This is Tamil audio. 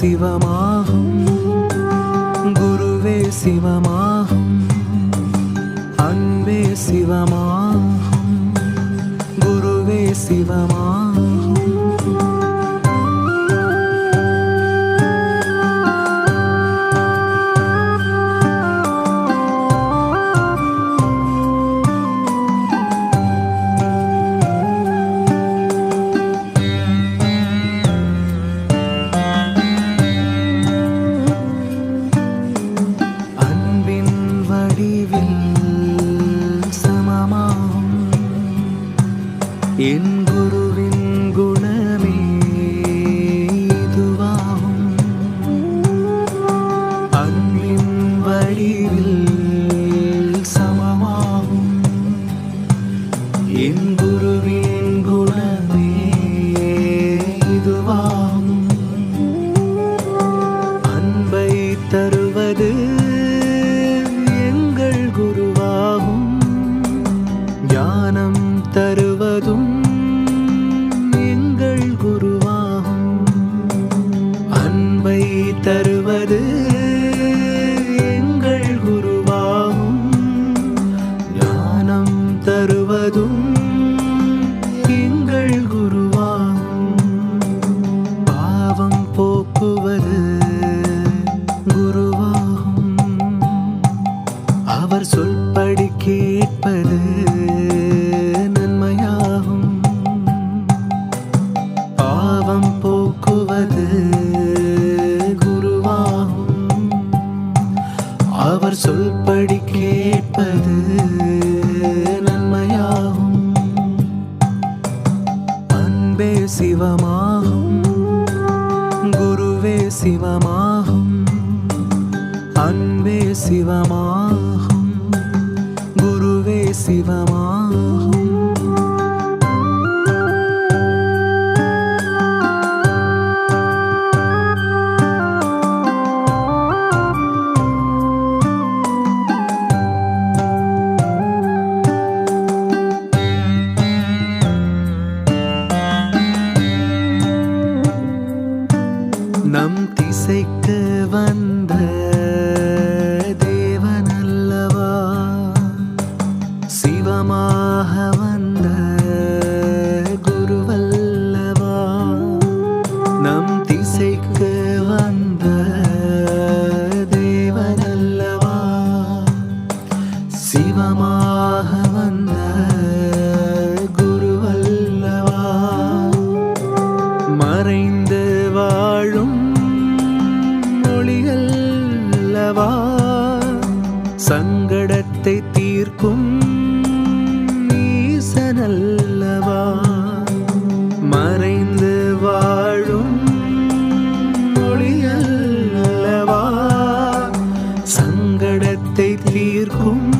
சிவமாகும். குருவே சிவமாகும். அன்பே சிவமாகும். குருவே சிவமாகும். என் குருவின் குணமே இதுவாகும். அன்பின் வடிவில் சமமாகும். என் முழுவதும் எங்கள் குருவாகும். பாவம் போக்குவது குருவாகும். அவர் சொல்படி கேட்பது நன்மையாகும். பாவம் போக்குவது குருவாகும். அவர் சொல்படி கேட்பது குருவே சிவமாகும். குருவே சிவமாகும். அன்பே சிவமாகும் நம் திசைக்கு வந்த தேவனல்லவா? சிவமாக வந்த குருவல்லவா? நம் திசைக்கு வந்த தேவனல்லவா? சிவமாக வந்த அல்லவா சங்கடத்தை தீர்க்கும் ஈசனல்லவா மறைந்து வாழும் மொழியல்லவா சங்கடத்தை தீர்க்கும்